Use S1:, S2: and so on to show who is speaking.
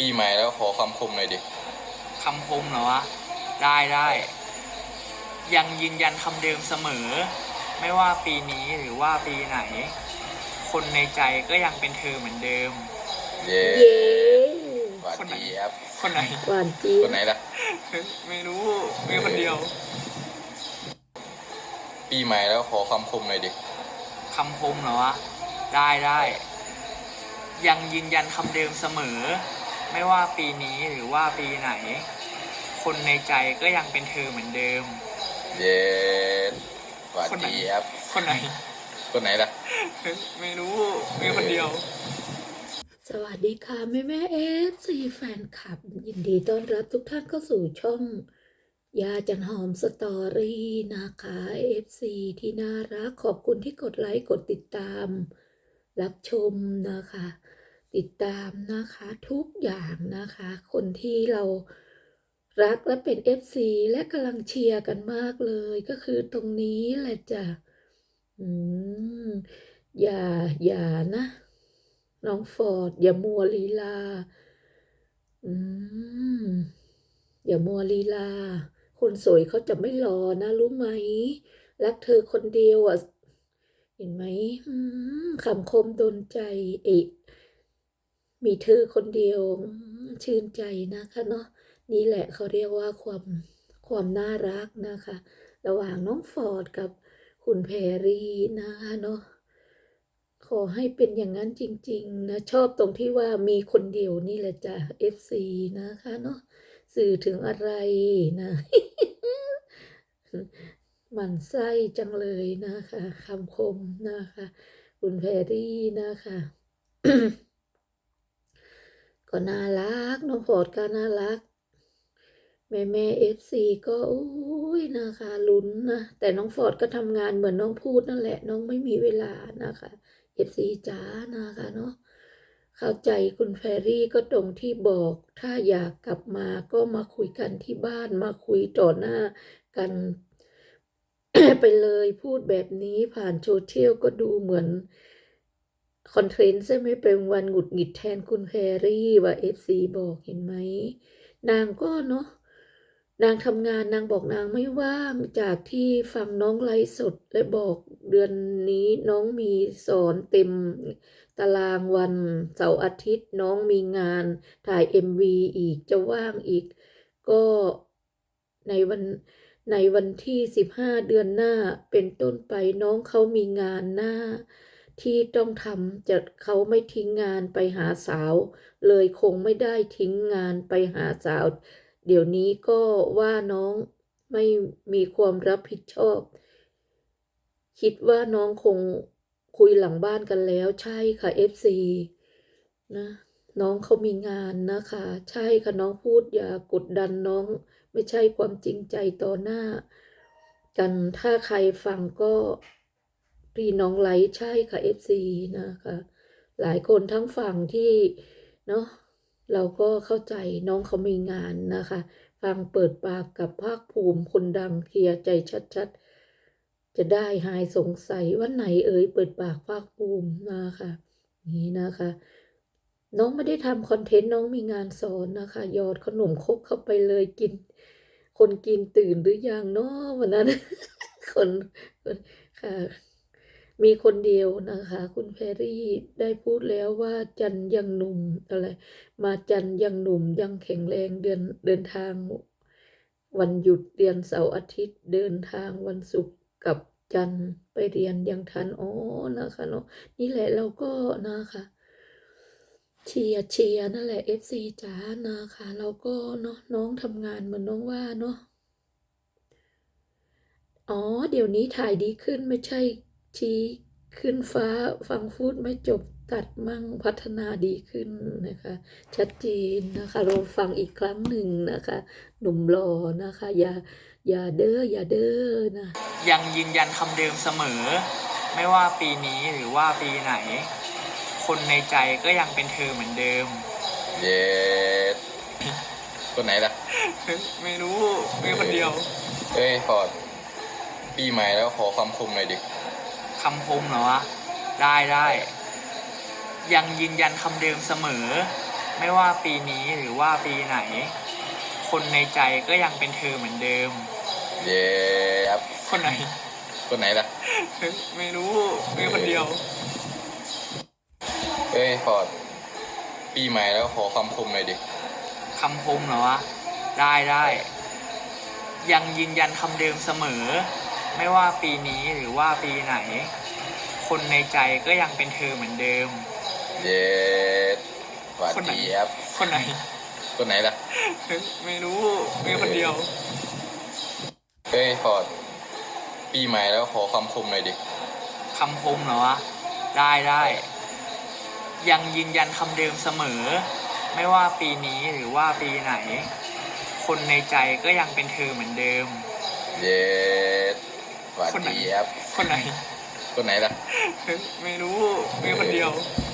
S1: ปีใหม่แล้วขอคำคมหน่อยดิ
S2: คำคมเหรอวะ ได้ได้ ยังยืนยันคำเดิมเสมอ ไม่ว่าปีนี้หรือว่าปีไหน คนในใจก็ยังเป็นเธอเหมือนเดิม
S1: เย้
S3: เย้
S1: หวานดีครับ
S2: คนไหน
S3: หวานจี๊
S1: ค
S3: ด
S1: นไหนล่ะ
S2: ไม่รู้มีคนเดียว
S1: ปีใหม่แล้วขอคำคมหน่อยดิ
S2: คำคมเหรอวะ ได้ได้ ยังยืนยันคำเดิมเสมอ ไม่ว่าปีนี้หรือว่าปีไหน คนในใจก็ยังเป็นเธอเหมือนเดิม
S1: เย้หวาน
S2: คนไหน
S1: ดีครับ
S2: คนไหน
S1: คนไหนล่ะ
S2: ไม่รู้ มีคนเดียว
S3: สวัสดีค่ะ แม่แม่เอฟซีแฟนคลับ ยินดีต้อนรับทุกท่านเข้าสู่ช่อง ยาจันหอมสตอรี่นะคะเอฟซีที่น่ารักขอบคุณที่กดไลค์ กดติดตาม รับชมนะคะ ติดตามนะคะทุกอย่างนะคะ คนที่เรารักและเป็น FC และกำลังเชียร์กันมากเลยก็คือตรงนี้แหละจ้ะอืมอย่าอย่านะ น้องฟอร์ด อย่ามัวลีลา อืม อย่ามัวลีลา คนสวยเขาจะไม่รอนะ รู้ไหม รักเธอคนเดียวอะ เห็นไหมคำคมโดนใจเอก มีเธอคนเดียวชื่นใจนะคะเนาะนี่แหละเขาเรียกว่าความความน่ารักนะคะ ระหว่างน้องฟอร์ดกับคุณแพรรี่นะคะเนาะขอให้เป็นอย่างนั้นจริง ๆ นะ ชอบตรงที่ว่ามีคนเดียวนี่แหละจ้ะ FC นะคะเนาะสื่อถึงอะไรนะมันไส้จังเลยนะคะคำคมนะคะ คุณแพรรี่นะคะ ก็น่ารักน้องฟอร์ดก็น่ารัก แม่แม่เอฟซีก็โอ้ยนะคะลุ้นนะแต่น้องฟอร์ดก็ทำงานเหมือนน้องพูดนั่นแหละ น้องไม่มีเวลานะคะเอฟซีจ้านะคะเนาะเข้าใจคุณแฟรี่ก็ตรงที่บอก ถ้าอยากกลับมาก็มาคุยกันที่บ้านมาคุยต่อหน้ากันไปเลยพูดแบบนี้ผ่านโซเชียลก็ดูเหมือน คอนเทนต์ใช่ไหมเป็นวันหงุดหงิดแทนคุณแพรรี่ว่าเอฟซีบอกเห็นไหม นางก็เนาะนางทำงานนางบอกนางไม่ว่างจากที่ฟังน้องไลฟ์สดและบอกเดือนนี้น้องมีสอนเต็มตารางวันเสาร์อาทิตย์น้องมีงานถ่าย MV อีกจะว่างอีก ก็ในวันในวันที่ 15 เดือนหน้าเป็นต้นไปน้องเขามีงานหน้า ที่ต้องทำจะเขาไม่ทิ้งงานไปหาสาว เลยคงไม่ได้ทิ้งงานไปหาสาว เดี๋ยวนี้ก็ว่าน้องไม่มีความรับผิดชอบ คิดว่าน้องคงคุยหลังบ้านกันแล้ว ใช่ค่ะ FC นะน้องเขามีงานนะคะ ใช่ค่ะน้องพูดอย่ากดดันน้อง ไม่ใช่ความจริงใจต่อหน้า กันถ้าใครฟังก็ พี่น้องไลท์ใช่ค่ะ FC นะคะ หลายคนทั้งฝั่งที่เนาะเราก็เข้าใจน้องเขามีงานนะคะ ฟังเปิดปากกับภาคภูมิคนดังเคลียร์ใจชัดๆ จะได้หายสงสัยว่าไหนเอ่ยเปิดปากภาคภูมินะคะ นี่นะคะ น้องไม่ได้ทำคอนเทนต์น้องมีงานสอนนะคะยอดขนมครกเข้าไปเลยกิน คนกินตื่นหรือยังเนาะวันนั้นคนค่ะ มีคนเดียวนะคะ คุณแพรรี่ได้พูดแล้วว่าจันยังหนุ่มอะไร มาจันยังหนุ่มยังแข็งแรงเดินเดินทาง วันหยุดเรียนเสาร์อาทิตย์เดินทางวันศุกร์กับจันไปเรียนยังทันอ๋อนะคะเนาะนี่แหละเราก็นะคะเชียร์เชียร์นั่นแหละ FC จ๋านะคะเราก็เนาะน้องทำงานเหมือนน้องว่าเนาะอ๋อ เดี๋ยวนี้ถ่ายดีขึ้นไม่ใช่ ชี้ขึ้นฟ้าฟังพูดไม่จบตัดมั่งพัฒนาดีขึ้นนะคะ ชัดเจนนะคะเราฟังอีกครั้งหนึ่งนะคะ หนุ่มหล่อนะคะ อย่าอย่าเด้ออย่าเด้อนะ
S2: ยังยืนยันคำเดิมเสมอ ไม่ว่าปีนี้หรือว่าปีไหน คนในใจก็ยังเป็นเธอเหมือนเดิม
S1: เย้คนไหนล่ะ
S2: ไม่รู้มีคนเดียว
S1: เอ้ยฟอร์ดปีใหม่แล้วขอคำคมหน่อยดิ
S2: คำคมเหรอวะ ได้ได้ยังยืนยันคำเดิมเสมอไไม่ว่าปีนี้หรือว่าปีไหน คนในใจก็ยังเป็นเธอเหมือนเดิม
S1: เย้ครับ
S2: คนไหน
S1: คนไหนล่ะ
S2: ไม่รู้มีคนเดียว
S1: เฮ้ยฟอร์ดปีใหม่แล้วขอคำคมหน่อยดิ
S2: คำคมเหรอวะ ได้ได้ยังยืนยันคำเดิมเสมอ ไม่ว่าปีนี้หรือว่าปีไหน คนในใจก็ยังเป็นเธอเหมือนเดิม
S1: เย้สวัส
S2: คนไหน
S1: ดีครับ
S2: คนไหน
S1: คนไหนล่ะ
S2: ไม่รู้มีคนเดียว
S1: เฮ้ยฟอร์ดปีใหม่แล้วขอคำคมหน่อยดิ
S2: คำคมเหรอวะ ได้ได้ ยังยืนยันคำเดิมเสมอ ไม่ว่าปีนี้หรือว่าปีไหน คนในใจก็ยังเป็นเธอเหมือนเดิม
S1: เย้ สวัส
S2: คนไหน
S1: ดีครับ
S2: คนไหน
S1: คนไหนล่ะ
S2: ไม่รู้ มีคนเดียว
S1: เ